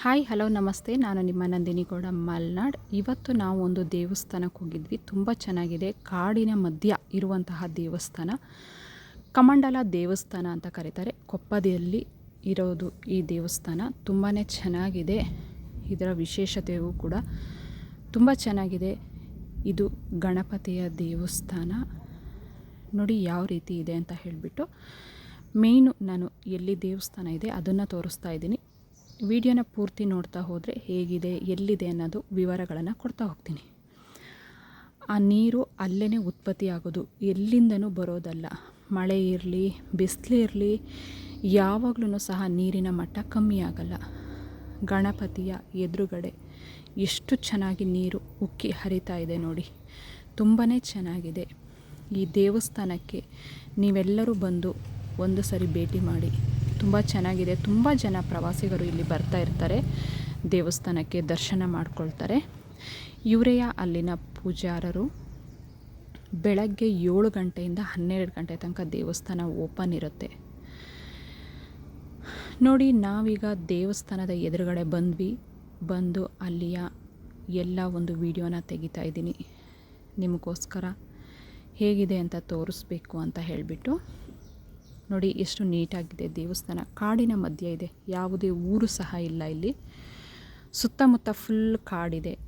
Hi, hello, ನಮಸ್ತೆ. ನಾನು ನಿಮ್ಮ ನಂದಿನಿ ಗೌಡ ಮಲ್ನಾಡ್. ಇವತ್ತು ನಾವು ಒಂದು ದೇವಸ್ಥಾನಕ್ಕೆ ಹೋಗಿದ್ವಿ. ತುಂಬ ಚೆನ್ನಾಗಿದೆ. ಕಾಡಿನ ಮಧ್ಯ ಇರುವಂತಹ ದೇವಸ್ಥಾನ. ಕಮಂಡಲ ದೇವಸ್ಥಾನ ಅಂತ ಕರೀತಾರೆ. ಕೊಪ್ಪದಿಯಲ್ಲಿ ಇರೋದು ಈ ದೇವಸ್ಥಾನ. ತುಂಬಾ ಚೆನ್ನಾಗಿದೆ. ಇದರ ವಿಶೇಷತೆಯೂ ಕೂಡ ತುಂಬ ಚೆನ್ನಾಗಿದೆ. ಇದು ಗಣಪತಿಯ ದೇವಸ್ಥಾನ. ನೋಡಿ ಯಾವ ರೀತಿ ಇದೆ ಅಂತ ಹೇಳಿಬಿಟ್ಟು. ಮೇಯ್ನು ನಾನು ಎಲ್ಲಿ ದೇವಸ್ಥಾನ ಇದೆ ಅದನ್ನು ತೋರಿಸ್ತಾ ಇದ್ದೀನಿ. ವಿಡಿಯೋನ ಪೂರ್ತಿ ನೋಡ್ತಾ ಹೋದರೆ ಹೇಗಿದೆ, ಎಲ್ಲಿದೆ ಅನ್ನೋದು ವಿವರಗಳನ್ನು ಕೊಡ್ತಾ ಹೋಗ್ತೀನಿ. ಆ ನೀರು ಅಲ್ಲೇ ಉತ್ಪತ್ತಿ ಆಗೋದು ಎಲ್ಲಿಂದನೂ ಬರೋದಲ್ಲ. ಮಳೆ ಇರಲಿ ಬಿಸಿಲಿರಲಿ ಯಾವಾಗಲೂ ಸಹ ನೀರಿನ ಮಟ್ಟ ಕಮ್ಮಿ ಆಗಲ್ಲ. ಗಣಪತಿಯ ಎದುರುಗಡೆ ಎಷ್ಟು ಚೆನ್ನಾಗಿ ನೀರು ಉಕ್ಕಿ ಹರಿತಾ ಇದೆ ನೋಡಿ. ತುಂಬಾ ಚೆನ್ನಾಗಿದೆ. ಈ ದೇವಸ್ಥಾನಕ್ಕೆ ನೀವೆಲ್ಲರೂ ಬಂದು ಒಂದು ಸರಿ ಭೇಟಿ ಮಾಡಿ. ತುಂಬ ಚೆನ್ನಾಗಿದೆ. ತುಂಬ ಜನ ಪ್ರವಾಸಿಗರು ಇಲ್ಲಿ ಬರ್ತಾ ಇರ್ತಾರೆ. ದೇವಸ್ಥಾನಕ್ಕೆ ದರ್ಶನ ಮಾಡ್ಕೊಳ್ತಾರೆ. ಇವರೆಯ ಅಲ್ಲಿನ ಪೂಜಾರರು ಬೆಳಗ್ಗೆ ಏಳು ಗಂಟೆಯಿಂದ ಹನ್ನೆರಡು ಗಂಟೆ ತನಕ ದೇವಸ್ಥಾನ ಓಪನ್ ಇರುತ್ತೆ. ನೋಡಿ, ನಾವೀಗ ದೇವಸ್ಥಾನದ ಎದುರುಗಡೆ ಬಂದ್ವಿ. ಬಂದು ಅಲ್ಲಿಯ ಎಲ್ಲ ಒಂದು ವಿಡಿಯೋನ ತೆಗಿತಾ ಇದ್ದೀನಿ. ನಿಮಗೋಸ್ಕರ ಹೇಗಿದೆ ಅಂತ ತೋರಿಸ್ಬೇಕು ಅಂತ ಹೇಳಿಬಿಟ್ಟು. ನೋಡಿ ಎಷ್ಟು ನೀಟಾಗಿದೆ ದೇವಸ್ಥಾನ. ಕಾಡಿನ ಮಧ್ಯ ಇದೆ. ಯಾವುದೇ ಊರು ಸಹ ಇಲ್ಲ ಇಲ್ಲಿ. ಸುತ್ತಮುತ್ತ ಫುಲ್ ಕಾಡಿದೆ.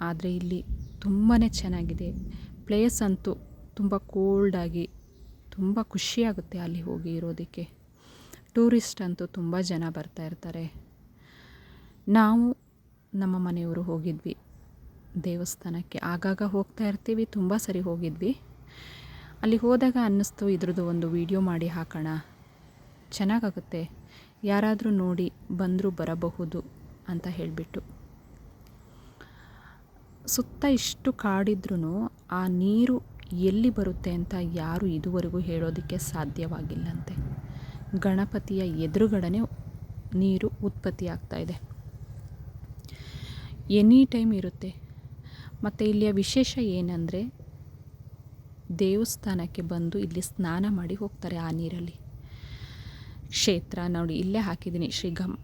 ಆದರೆ ಇಲ್ಲಿ ತುಂಬಾ ಚೆನ್ನಾಗಿದೆ. ಪ್ಲೇಸ್ ಅಂತೂ ತುಂಬ ಕೋಲ್ಡಾಗಿ ತುಂಬ ಖುಷಿಯಾಗುತ್ತೆ ಅಲ್ಲಿ ಹೋಗಿ ಇರೋದಕ್ಕೆ. ಟೂರಿಸ್ಟ್ ಅಂತೂ ತುಂಬ ಜನ ಬರ್ತಾ ಇರ್ತಾರೆ. ನಾವು ನಮ್ಮ ಮನೆಯವರು ಹೋಗಿದ್ವಿ ದೇವಸ್ಥಾನಕ್ಕೆ. ಆಗಾಗ ಹೋಗ್ತಾ ಇರ್ತೀವಿ, ತುಂಬ ಸರಿ ಹೋಗಿದ್ವಿ. ಅಲ್ಲಿ ಹೋದಾಗ ಅನ್ನಿಸ್ತು, ಇದ್ರದ್ದು ಒಂದು ವಿಡಿಯೋ ಮಾಡಿ ಹಾಕೋಣ. ಚೆನ್ನಾಗಾಗುತ್ತೆ. ಯಾರಾದರೂ ನೋಡಿ ಬಂದರೂ ಬರಬಹುದು ಅಂತ ಹೇಳಿಬಿಟ್ಟು. ಸುತ್ತ ಇಷ್ಟು ಕಾಡಿದ್ರೂ ಆ ನೀರು ಎಲ್ಲಿ ಬರುತ್ತೆ ಅಂತ ಯಾರು ಇದುವರೆಗೂ ಹೇಳೋದಕ್ಕೆ ಸಾಧ್ಯವಾಗಿಲ್ಲಂತೆ. ಗಣಪತಿಯ ಎದುರುಗಡೆ ನೀರು ಉತ್ಪತ್ತಿ ಆಗ್ತಾ ಇದೆ. ಎನಿ ಟೈಮ್ ಇರುತ್ತೆ. ಮತ್ತು ಇಲ್ಲಿಯ ವಿಶೇಷ ಏನಂದರೆ ದೇವಸ್ಥಾನಕ್ಕೆ ಬಂದು ಇಲ್ಲಿ ಸ್ನಾನ ಮಾಡಿ ಹೋಗ್ತಾರೆ ಆ ನೀರಲ್ಲಿ. ಕ್ಷೇತ್ರ ನೋಡಿ, ಇಲ್ಲೇ ಹಾಕಿದ್ದೀನಿ. ಶ್ರೀ ಗಮ್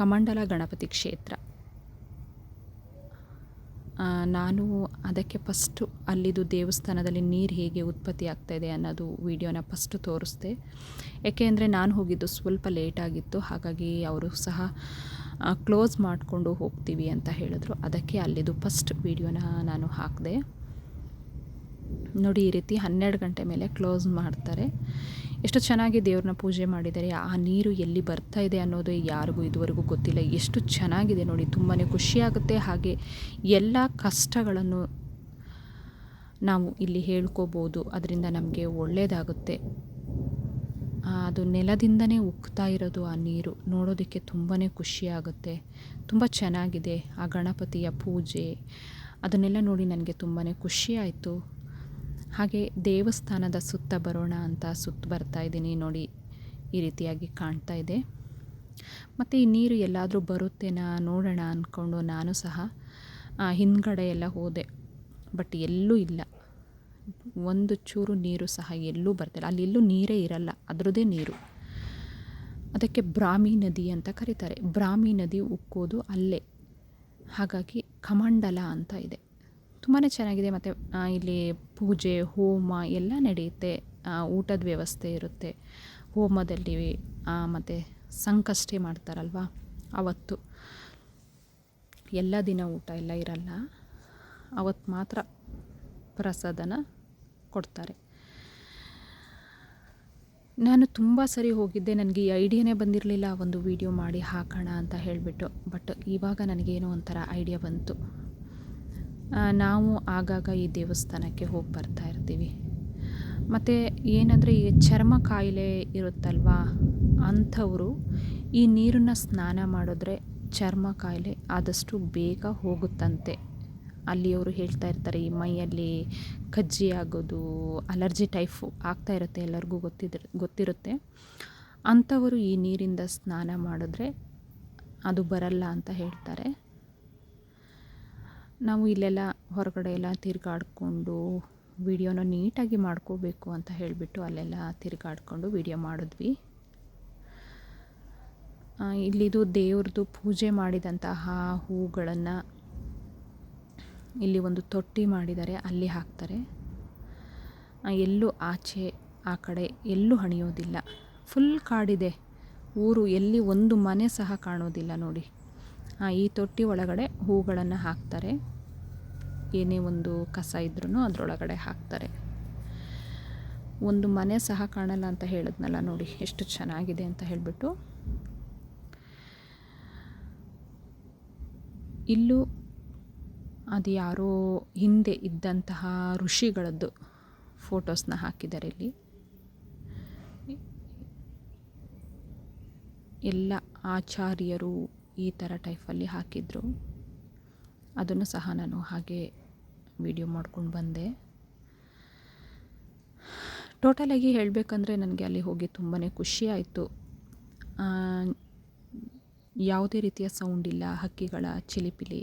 ಕಮಂಡಲ ಗಣಪತಿ ಕ್ಷೇತ್ರ. ನಾನು ಅದಕ್ಕೆ ಫಸ್ಟು ಅಲ್ಲಿದು ದೇವಸ್ಥಾನದಲ್ಲಿ ನೀರು ಹೇಗೆ ಉತ್ಪತ್ತಿ ಆಗ್ತಾಯಿದೆ ಅನ್ನೋದು ವಿಡಿಯೋನ ಫಸ್ಟು ತೋರಿಸ್ದೆ. ಏಕೆಂದರೆ ನಾನು ಹೋಗಿದ್ದು ಸ್ವಲ್ಪ ಲೇಟ್ ಆಗಿತ್ತು. ಹಾಗಾಗಿ ಅವರು ಸಹ ಕ್ಲೋಸ್ ಮಾಡಿಕೊಂಡು ಹೋಗ್ತೀವಿ ಅಂತ ಹೇಳಿದ್ರು. ಅದಕ್ಕೆ ಅಲ್ಲಿದು ಫಸ್ಟ್ ವಿಡಿಯೋನ ನಾನು ಹಾಕಿದೆ. ನೋಡಿ, ಈ ರೀತಿ ಹನ್ನೆರಡು ಗಂಟೆ ಮೇಲೆ ಕ್ಲೋಸ್ ಮಾಡ್ತಾರೆ. ಎಷ್ಟು ಚೆನ್ನಾಗಿ ದೇವ್ರನ್ನ ಪೂಜೆ ಮಾಡಿದ್ದಾರೆ. ಆ ನೀರು ಎಲ್ಲಿ ಬರ್ತಾ ಇದೆ ಅನ್ನೋದು ಯಾರಿಗೂ ಇದುವರೆಗೂ ಗೊತ್ತಿಲ್ಲ. ಎಷ್ಟು ಚೆನ್ನಾಗಿದೆ ನೋಡಿ ತುಂಬಾ ಖುಷಿಯಾಗುತ್ತೆ. ಹಾಗೆ ಎಲ್ಲ ಕಷ್ಟಗಳನ್ನು ನಾವು ಇಲ್ಲಿ ಹೇಳ್ಕೋಬೋದು. ಅದರಿಂದ ನಮಗೆ ಒಳ್ಳೆಯದಾಗುತ್ತೆ ಅದು ನೆಲದಿಂದನೇ ಉಕ್ತಾ ಇರೋದು ಆ ನೀರು. ನೋಡೋದಕ್ಕೆ ತುಂಬಾ ಖುಷಿಯಾಗುತ್ತೆ. ತುಂಬ ಚೆನ್ನಾಗಿದೆ ಆ ಗಣಪತಿಯ ಪೂಜೆ. ಅದನ್ನೆಲ್ಲ ನೋಡಿ ನನಗೆ ತುಂಬಾ ಖುಷಿಯಾಯಿತು. ಹಾಗೆ ದೇವಸ್ಥಾನದ ಸುತ್ತ ಬರೋಣ ಅಂತ ಸುತ್ತ ಬರ್ತಾ ಇದ್ದೀನಿ. ನೋಡಿ, ಈ ರೀತಿಯಾಗಿ ಕಾಣ್ತಾ ಇದೆ. ಮತ್ತು ಈ ನೀರು ಎಲ್ಲಾದರೂ ಬರುತ್ತೇನಾ ನೋಡೋಣ ಅಂದ್ಕೊಂಡು ನಾನು ಸಹ ಹಿಂದ್ಗಡೆ ಎಲ್ಲ ಹೋದೆ. ಬಟ್ ಎಲ್ಲೂ ಇಲ್ಲ. ಒಂದು ಚೂರು ನೀರು ಸಹ ಎಲ್ಲೂ ಬರ್ತಿಲ್ಲ. ಅಲ್ಲಿ ಎಲ್ಲೂ ನೀರೇ ಇರಲ್ಲ, ಅದರದ್ದೇ ನೀರು. ಅದಕ್ಕೆ ಬ್ರಾಹ್ಮಿ ನದಿ ಅಂತ ಕರೀತಾರೆ. ಬ್ರಾಹ್ಮಿ ನದಿ ಉಕ್ಕೋದು ಅಲ್ಲೇ. ಹಾಗಾಗಿ ಕಮಂಡಲ ಅಂತ ಇದೆ. ತುಂಬಾ ಚೆನ್ನಾಗಿದೆ. ಮತ್ತು ಇಲ್ಲಿ ಪೂಜೆ, ಹೋಮ ಎಲ್ಲ ನಡೆಯುತ್ತೆ. ಊಟದ ವ್ಯವಸ್ಥೆ ಇರುತ್ತೆ. ಹೋಮದಲ್ಲಿ ಮತ್ತು ಸಂಕಷ್ಟಿ ಮಾಡ್ತಾರಲ್ವ? ಅವತ್ತು. ಎಲ್ಲ ದಿನ ಊಟ ಎಲ್ಲ ಇರಲ್ಲ. ಅವತ್ತು ಮಾತ್ರ ಪ್ರಸಾದನ ಕೊಡ್ತಾರೆ. ನಾನು ತುಂಬ ಸರಿ ಹೋಗಿದ್ದೆ. ನನಗೆ ಈ ಐಡಿಯಾನೇ ಬಂದಿರಲಿಲ್ಲ. ಒಂದು ವಿಡಿಯೋ ಮಾಡಿ ಹಾಕೋಣ ಅಂತ ಹೇಳಿಬಿಟ್ಟು. ಬಟ್ ಇವಾಗ ನನಗೇನೋ ಒಂಥರ ಐಡಿಯಾ ಬಂತು. ನಾವು ಆಗಾಗ ಈ ದೇವಸ್ಥಾನಕ್ಕೆ ಹೋಗಿ ಬರ್ತಾ ಇರ್ತೀವಿ. ಮತ್ತು ಏನಂದರೆ ಈ ಚರ್ಮ ಕಾಯಿಲೆ ಇರುತ್ತಲ್ವಾ, ಅಂಥವರು ಈ ನೀರನ್ನು ಸ್ನಾನ ಮಾಡಿದ್ರೆ ಚರ್ಮ ಕಾಯಿಲೆ ಆದಷ್ಟು ಬೇಗ ಹೋಗುತ್ತಂತೆ. ಅಲ್ಲಿಯವರು ಹೇಳ್ತಾ ಇರ್ತಾರೆ, ಈ ಮೈಯಲ್ಲಿ ಕಜ್ಜಿ ಆಗೋದು, ಅಲರ್ಜಿ ಟೈಫು ಆಗ್ತಾ ಇರುತ್ತೆ ಎಲ್ಲರಿಗೂ ಗೊತ್ತಿದ್ರೆ, ಗೊತ್ತಿರುತ್ತೆ. ಅಂಥವರು ಈ ನೀರಿಂದ ಸ್ನಾನ ಮಾಡಿದ್ರೆ ಅದು ಬರಲ್ಲ ಅಂತ ಹೇಳ್ತಾರೆ. ನಾವು ಇಲ್ಲೆಲ್ಲ ಹೊರಗಡೆ ಎಲ್ಲ ತಿರುಗಾಡ್ಕೊಂಡು ವಿಡಿಯೋನ ನೀಟಾಗಿ ಮಾಡ್ಕೋಬೇಕು ಅಂತ ಹೇಳಿಬಿಟ್ಟು ಅಲ್ಲೆಲ್ಲ ತಿರುಗಾಡ್ಕೊಂಡು ವಿಡಿಯೋ ಮಾಡಿದ್ವಿ. ಇಲ್ಲಿದು ದೇವ್ರದ್ದು ಪೂಜೆ ಮಾಡಿದಂತಹ ಹೂಗಳನ್ನು ಇಲ್ಲಿ ಒಂದು ತೊಟ್ಟಿ ಮಾಡಿದ್ದಾರೆ, ಅಲ್ಲಿ ಹಾಕ್ತಾರೆ. ಎಲ್ಲೂ ಆಚೆ, ಆ ಕಡೆ ಎಲ್ಲೂ ಹಣಿಯೋದಿಲ್ಲ. ಫುಲ್ ಕಾಡಿದೆ. ಊರು ಎಲ್ಲಿ ಒಂದು ಮನೆ ಸಹ ಕಾಣೋದಿಲ್ಲ ನೋಡಿ. ಈ ತೊಟ್ಟಿ ಒಳಗಡೆ ಹೂಗಳನ್ನು ಹಾಕ್ತಾರೆ. ಏನೇ ಒಂದು ಕಸ ಇದ್ರೂ ಅದರೊಳಗಡೆ ಹಾಕ್ತಾರೆ. ಒಂದು ಮನೆ ಸಹ ಕಾಣಲ್ಲ ಅಂತ ಹೇಳಿದ್ನಲ್ಲ ನೋಡಿ, ಎಷ್ಟು ಚೆನ್ನಾಗಿದೆ ಅಂತ ಹೇಳಿಬಿಟ್ಟು. ಇಲ್ಲೂ ಅದು ಯಾರೋ ಹಿಂದೆ ಇದ್ದಂತಹ ಋಷಿಗಳದ್ದು ಫೋಟೋಸ್ನ ಹಾಕಿದ್ದಾರೆ ಇಲ್ಲಿ. ಎಲ್ಲ ಆಚಾರ್ಯರು ಈ ಥರ ಟೈಪಲ್ಲಿ ಹಾಕಿದ್ರು. ಅದನ್ನು ಸಹ ನಾನು ಹಾಗೆ ವಿಡಿಯೋ ಮಾಡ್ಕೊಂಡು ಬಂದೆ. ಟೋಟಲಾಗಿ ಹೇಳಬೇಕಂದ್ರೆ ನನಗೆ ಅಲ್ಲಿ ಹೋಗಿ ತುಂಬಾ ಖುಷಿ ಆಯಿತು. ಯಾವುದೇ ರೀತಿಯ ಸೌಂಡ್ ಇಲ್ಲ, ಹಕ್ಕಿಗಳ, ಚಿಲಿಪಿಲಿ,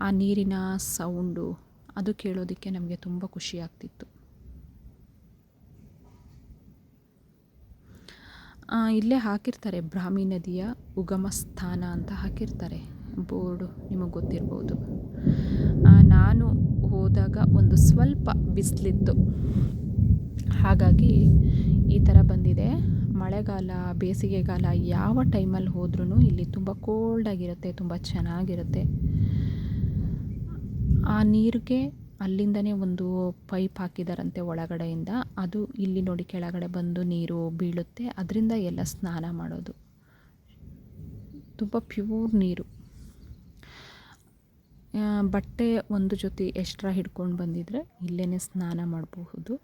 ಆ ನೀರಿನ ಸೌಂಡು ಅದು ಕೇಳೋದಕ್ಕೆ ನಮಗೆ ತುಂಬ ಖುಷಿ ಆಗ್ತಿತ್ತು ಆ, ಇಲ್ಲೇ ಹಾಕಿರ್ತಾರೆ. ಬ್ರಾಹ್ಮಿ ನದಿಯ ಉಗಮ ಸ್ಥಾನ ಅಂತ ಹಾಕಿರ್ತಾರೆ. ಬೋರ್ಡು ನಿಮಗೆ ಗೊತ್ತಿರ್ಬೋದು. ನಾನು ಹೋದಾಗ ಒಂದು ಸ್ವಲ್ಪ ಬಿಸಿಲಿತ್ತು. ಹಾಗಾಗಿ ಈ ಥರ ಬಂದಿದೆ. ಮಳೆಗಾಲ, ಬೇಸಿಗೆಗಾಲ ಯಾವ ಟೈಮಲ್ಲಿ ಹೋದ್ರೂ ಇಲ್ಲಿ ತುಂಬ ಕೋಲ್ಡಾಗಿರುತ್ತೆ ತುಂಬ ಚೆನ್ನಾಗಿರುತ್ತೆ. ಆ, ನೀರಿಗೆ ಅಲ್ಲಿಂದನೇ ಒಂದು ಪೈಪ್ ಹಾಕಿದಾರಂತೆ ಒಳಗಡೆಯಿಂದ. ಅದು ಇಲ್ಲಿ ನೋಡಿ ಕೆಳಗಡೆ ಬಂದು ನೀರು ಬೀಳುತ್ತೆ. ಅದರಿಂದ ಎಲ್ಲ ಸ್ನಾನ ಮಾಡೋದು. ತುಂಬ ಪ್ಯೂರ್ ನೀರು. ಬಟ್ಟೆ ಒಂದು ಜೊತೆ ಎಕ್ಸ್ಟ್ರಾ ಹಿಡ್ಕೊಂಡು ಬಂದಿದ್ರೆ ಇಲ್ಲೇ ಸ್ನಾನ ಮಾಡಬಹುದು.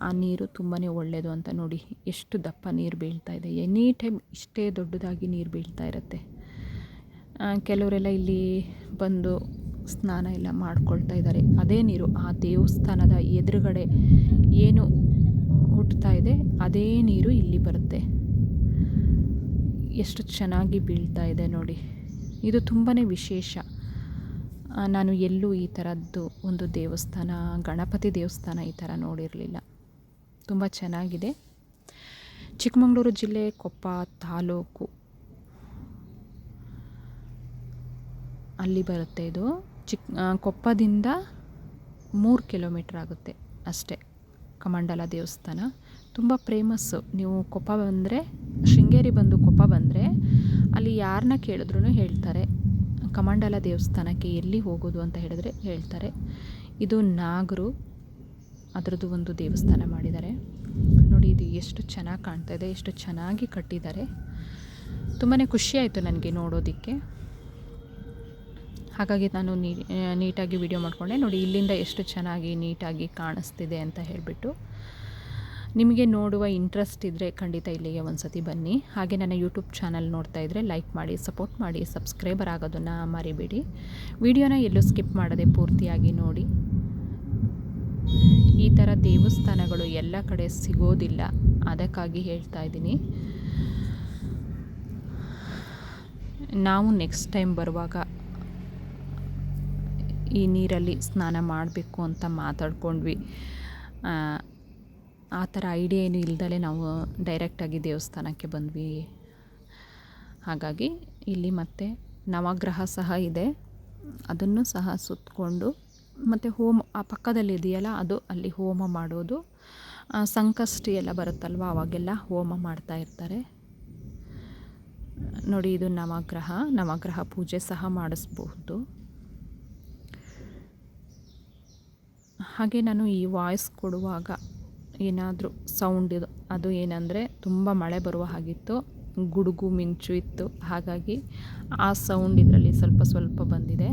ಆ ನೀರು ತುಂಬಾ ಒಳ್ಳೆಯದು ಅಂತ ನೋಡಿ ಎಷ್ಟು ದಪ್ಪ ನೀರು ಬೀಳ್ತಾ ಇದೆ. ಎನಿ ಟೈಮ್ ಇಷ್ಟೇ ದೊಡ್ಡದಾಗಿ ನೀರು ಬೀಳ್ತಾ ಇರುತ್ತೆ. ಕೆಲವರೆಲ್ಲ ಇಲ್ಲಿ ಬಂದು ಸ್ನಾನ ಎಲ್ಲ ಮಾಡ್ಕೊಳ್ತಾ ಇದ್ದಾರೆ. ಅದೇ ನೀರು ಆ ದೇವಸ್ಥಾನದ ಎದುರುಗಡೆ ಏನು ಹುಟ್ಟುತ್ತಾ ಇದೆ, ಅದೇ ನೀರು ಇಲ್ಲಿ ಬರುತ್ತೆ. ಎಷ್ಟು ಚೆನ್ನಾಗಿ ಬೀಳ್ತಾ ಇದೆ ನೋಡಿ. ಇದು ತುಂಬಾ ವಿಶೇಷ. ನಾನು ಎಲ್ಲೂ ಈ ಥರದ್ದು ಒಂದು ದೇವಸ್ಥಾನ, ಗಣಪತಿ ದೇವಸ್ಥಾನ ಈ ಥರ ನೋಡಿರಲಿಲ್ಲ. ತುಂಬ ಚೆನ್ನಾಗಿದೆ. ಚಿಕ್ಕಮಗಳೂರು ಜಿಲ್ಲೆ ಕೊಪ್ಪ ತಾಲೂಕು. ಅಲ್ಲಿ ಬರುತ್ತೆ ಇದು. ಚಿಕ್ ಕೊಪ್ಪದಿಂದ ಮೂರು ಕಿಲೋಮೀಟ್ರ್ ಆಗುತ್ತೆ ಅಷ್ಟೇ ಕಮಂಡಲ ದೇವಸ್ಥಾನ. ತುಂಬ ಪ್ರೇಮಸ್ಸು ನೀವು ಕೊಪ್ಪ ಬಂದರೆ, ಶೃಂಗೇರಿ ಬಂದು ಕೊಪ್ಪ ಬಂದರೆ, ಅಲ್ಲಿ ಯಾರನ್ನ ಕೇಳಿದ್ರೂ ಹೇಳ್ತಾರೆ, ಕಮಂಡಲ ದೇವಸ್ಥಾನಕ್ಕೆ ಎಲ್ಲಿ ಹೋಗೋದು ಅಂತ ಹೇಳಿದ್ರೆ ಹೇಳ್ತಾರೆ. ಇದು ನಾಗರು, ಅದರದ್ದು ಒಂದು ದೇವಸ್ಥಾನ ಮಾಡಿದ್ದಾರೆ. ನೋಡಿ, ಇದು ಎಷ್ಟು ಚೆನ್ನಾಗಿ ಕಾಣ್ತಾ ಇದೆ, ಎಷ್ಟು ಚೆನ್ನಾಗಿ ಕಟ್ಟಿದ್ದಾರೆ. ತುಂಬಾ ಖುಷಿಯಾಯಿತು ನನಗೆ ನೋಡೋದಕ್ಕೆ. ಹಾಗಾಗಿ ನಾನು ನೀಟಾಗಿ ವಿಡಿಯೋ ಮಾಡಿಕೊಂಡೆ. ನೋಡಿ, ಇಲ್ಲಿಂದ ಎಷ್ಟು ಚೆನ್ನಾಗಿ ನೀಟಾಗಿ ಕಾಣಿಸ್ತಿದೆ ಅಂತ ಹೇಳಿಬಿಟ್ಟು. ನಿಮಗೆ ನೋಡುವ ಇಂಟ್ರೆಸ್ಟ್ ಇದ್ದರೆ ಖಂಡಿತ ಇಲ್ಲಿಗೆ ಒಂದು ಸತಿ ಬನ್ನಿ. ಹಾಗೆ ನನ್ನ ಯೂಟ್ಯೂಬ್ ಚಾನಲ್ ನೋಡ್ತಾ ಇದ್ದರೆ ಲೈಕ್ ಮಾಡಿ ಸಪೋರ್ಟ್ ಮಾಡಿ ಸಬ್ಸ್ಕ್ರೈಬರ್ ಆಗೋದನ್ನು ಮರಿಬೇಡಿ. ವಿಡಿಯೋನ ಎಲ್ಲೂ ಸ್ಕಿಪ್ ಮಾಡದೆ ಪೂರ್ತಿಯಾಗಿ ನೋಡಿ. ಈ ಥರ ದೇವಸ್ಥಾನಗಳು ಎಲ್ಲ ಕಡೆ ಸಿಗೋದಿಲ್ಲ. ಅದಕ್ಕಾಗಿ ಹೇಳ್ತಾ ಇದ್ದೀನಿ. ನಾವು ನೆಕ್ಸ್ಟ್ ಟೈಮ್ ಬರುವಾಗ ಈ ನೀರಲ್ಲಿ ಸ್ನಾನ ಮಾಡಬೇಕು ಅಂತ ಮಾತಾಡ್ಕೊಂಡ್ವಿ. ಆ, ಥರ ಐಡಿಯಾ ಏನು ಇಲ್ದಲೇ ನಾವು ಡೈರೆಕ್ಟಾಗಿ ದೇವಸ್ಥಾನಕ್ಕೆ ಬಂದ್ವಿ. ಹಾಗಾಗಿ ಇಲ್ಲಿ ಮತ್ತೆ ನವಗ್ರಹ ಸಹ ಇದೆ. ಅದನ್ನು ಸಹ ಸುತ್ತಕೊಂಡು ಮತ್ತು ಹೋಮ ಆ ಪಕ್ಕದಲ್ಲಿ ಇದೆಯಲ್ಲ ಅದು ಅಲ್ಲಿ ಹೋಮ ಮಾಡೋದು. ಸಂಕಷ್ಟಿ ಎಲ್ಲ ಬರುತ್ತಲ್ವ ಅವಾಗೆಲ್ಲ ಹೋಮ ಮಾಡ್ತಾ ಇರ್ತಾರೆ. ನೋಡಿ ಇದು ನವಗ್ರಹ ನವಗ್ರಹ ಪೂಜೆ ಸಹ ಮಾಡಿಸ್ಬಹುದು. ಹಾಗೆ ನಾನು ಈ ವಾಯ್ಸ್ ಕೊಡುವಾಗ ಏನಾದರೂ ಸೌಂಡ್ ಇದು, ಅದು ಏನಂದರೆ ತುಂಬ ಮಳೆ ಬರುವ ಹಾಗಿತ್ತು, ಗುಡುಗು ಮಿಂಚು ಇತ್ತು. ಹಾಗಾಗಿ ಆ ಸೌಂಡ್ ಇದರಲ್ಲಿ ಸ್ವಲ್ಪ ಸ್ವಲ್ಪ ಬಂದಿದೆ.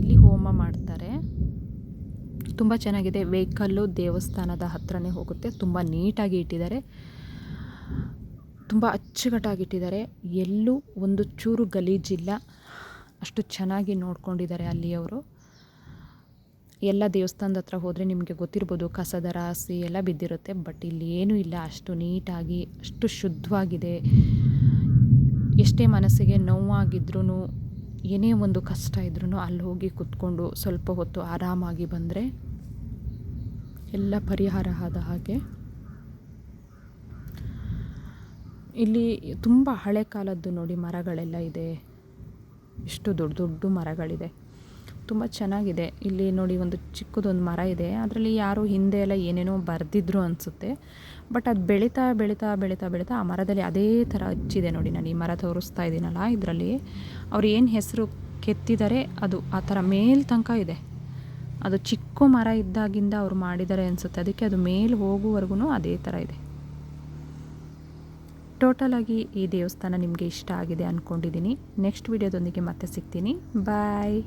ಇಲ್ಲಿ ಹೋಮ ಮಾಡ್ತಾರೆ. ತುಂಬ ಚೆನ್ನಾಗಿದೆ. ವೆಹಿಕಲ್ಲು ದೇವಸ್ಥಾನದ ಹತ್ರನೇ ಹೋಗುತ್ತೆ. ತುಂಬ ನೀಟಾಗಿ ಇಟ್ಟಿದ್ದಾರೆ. ತುಂಬ ಅಚ್ಚುಕಟ್ಟಾಗಿಟ್ಟಿದ್ದಾರೆ ಎಲ್ಲೂ ಒಂದು ಚೂರು ಗಲೀಜಿಲ್ಲ. ಅಷ್ಟು ಚೆನ್ನಾಗಿ ನೋಡ್ಕೊಂಡಿದ್ದಾರೆ ಅಲ್ಲಿಯವರು. ಎಲ್ಲ ದೇವಸ್ಥಾನದ ಹತ್ರ ಹೋದರೆ ನಿಮಗೆ ಗೊತ್ತಿರ್ಬೋದು, ಕಸದ ರಾಸಿ ಎಲ್ಲ ಬಿದ್ದಿರುತ್ತೆ. ಬಟ್ ಇಲ್ಲಿ ಏನೂ ಇಲ್ಲ. ಅಷ್ಟು ನೀಟಾಗಿ, ಅಷ್ಟು ಶುದ್ಧವಾಗಿದೆ. ಎಷ್ಟೇ ಮನಸ್ಸಿಗೆ ನೋವಾಗಿದ್ರೂ ಏನೇ ಒಂದು ಕಷ್ಟ ಇದ್ರೂ ಅಲ್ಲಿ ಹೋಗಿ ಕುತ್ಕೊಂಡು ಸ್ವಲ್ಪ ಹೊತ್ತು ಆರಾಮಾಗಿ ಬಂದರೆ ಎಲ್ಲ ಪರಿಹಾರ ಆದ ಹಾಗೆ. ಇಲ್ಲಿ ತುಂಬ ಹಳೆ ಕಾಲದ್ದು ನೋಡಿ ಮರಗಳೆಲ್ಲ ಇದೆ. ಎಷ್ಟು ದೊಡ್ಡ ದೊಡ್ಡ ಮರಗಳಿದೆ. ತುಂಬ ಚೆನ್ನಾಗಿದೆ. ಇಲ್ಲಿ ನೋಡಿ ಒಂದು ಚಿಕ್ಕದೊಂದು ಮರ ಇದೆ. ಅದರಲ್ಲಿ ಯಾರು ಹಿಂದೆ ಎಲ್ಲ ಏನೇನೋ ಬರೆದಿದ್ರು ಅನಿಸುತ್ತೆ. ಬಟ್ ಅದು ಬೆಳೀತಾ ಬೆಳೀತಾ ಬೆಳೀತಾ ಬೆಳೀತಾ ಆ ಮರದಲ್ಲಿ ಅದೇ ಥರ ಹಚ್ಚಿದೆ ನೋಡಿ ನಾನು. ಈ ಮರ ತೋರಿಸ್ತಾ ಇದ್ದೀನಲ್ಲ ಇದರಲ್ಲಿ. ಅವ್ರು ಏನು ಹೆಸರು ಕೆತ್ತಿದ್ದಾರೆ ಅದು ಆ ಥರ ಮೇಲ್ ತನಕ ಇದೆ. ಅದು ಚಿಕ್ಕ ಮರ ಇದ್ದಾಗಿಂದ ಅವ್ರು ಮಾಡಿದ್ದಾರೆ ಅನಿಸುತ್ತೆ. ಅದಕ್ಕೆ ಅದು ಮೇಲೆ ಹೋಗುವವರೆಗೂ ಅದೇ ಥರ ಇದೆ. ಟೋಟಲಾಗಿ ಈ ದೇವಸ್ಥಾನ ನಿಮಗೆ ಇಷ್ಟ ಆಗಿದೆ ಅಂದ್ಕೊಂಡಿದ್ದೀನಿ ನೆಕ್ಸ್ಟ್ ವಿಡಿಯೋದೊಂದಿಗೆ ಮತ್ತೆ ಸಿಗ್ತೀನಿ. ಬಾಯ್